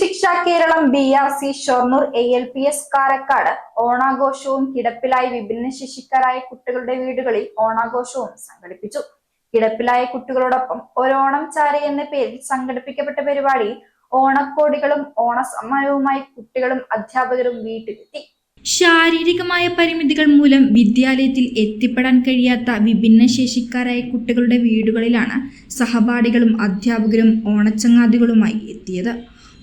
Shiksha Keralam B R C Shoranur A L P S Karakkad ഓണാഘോഷവും കിടപ്പിലായ വിഭിന്നശേഷിക്കാരായ കുട്ടികളുടെ വീടുകളിൽ ഓണാഘോഷവും സംഘടിപ്പിച്ചു. കിടപ്പിലായ കുട്ടികളോടൊപ്പം ഒരോണം ചാര എന്ന പേരിൽ സംഘടിപ്പിക്കപ്പെട്ട പരിപാടി ഓണക്കോടികളും ഓണസമ്മാനവുമായി കുട്ടികളും അധ്യാപകരും വീട്ടിലെത്തി. ശാരീരികമായ പരിമിതികൾ മൂലം വിദ്യാലയത്തിൽ എത്തിപ്പെടാൻ കഴിയാത്ത വിഭിന്നശേഷിക്കാരായ കുട്ടികളുടെ വീടുകളിലാണ് സഹപാഠികളും അധ്യാപകരും ഓണച്ചങ്ങാതികളുമായി എത്തിയത്.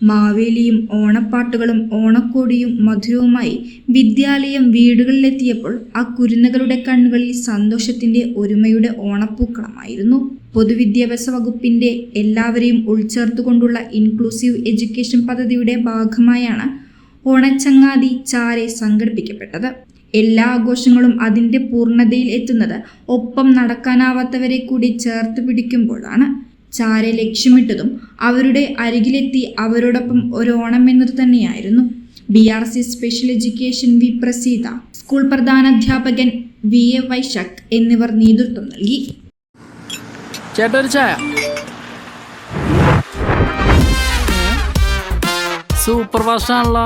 മാവേലിയും ഓണപ്പാട്ടുകളും ഓണക്കോടിയും മധുരവുമായി വിദ്യാലയം വീടുകളിലെത്തിയപ്പോൾ ആ കുരുന്നുകളുടെ കണ്ണുകളിൽ സന്തോഷത്തിന്റെ ഒരുമയുടെ ഓണപ്പൂക്കളമായിരുന്നു. പൊതുവിദ്യാഭ്യാസ വകുപ്പിന്റെ എല്ലാവരെയും ഉൾച്ചേർത്തുകൊണ്ടുള്ള ഇൻക്ലൂസീവ് എഡ്യൂക്കേഷൻ പദ്ധതിയുടെ ഭാഗമായാണ് ഓണച്ചങ്ങാതി ചാരെ സംഘടിപ്പിക്കപ്പെട്ടത്. എല്ലാ ആഘോഷങ്ങളും അതിന്റെ പൂർണതയിൽ എത്തുന്നത് ഒപ്പം നടക്കാനാവാത്തവരെ കൂടി ചേർത്ത് പിടിക്കുമ്പോഴാണ്. ചാരെ ലക്ഷ്യമിട്ടതും അവരുടെ അരികിലെത്തി അവരോടൊപ്പം ഒരു ഓണം എന്നത് തന്നെയായിരുന്നു. B R C special education V Praseetha school പ്രധാനാധ്യാപകൻ V A Vaishakh എന്നിവർ നേതൃത്വം നൽകി. ചായ. സൂപ്പർ ഫാസ്റ്റ് ആണല്ലോ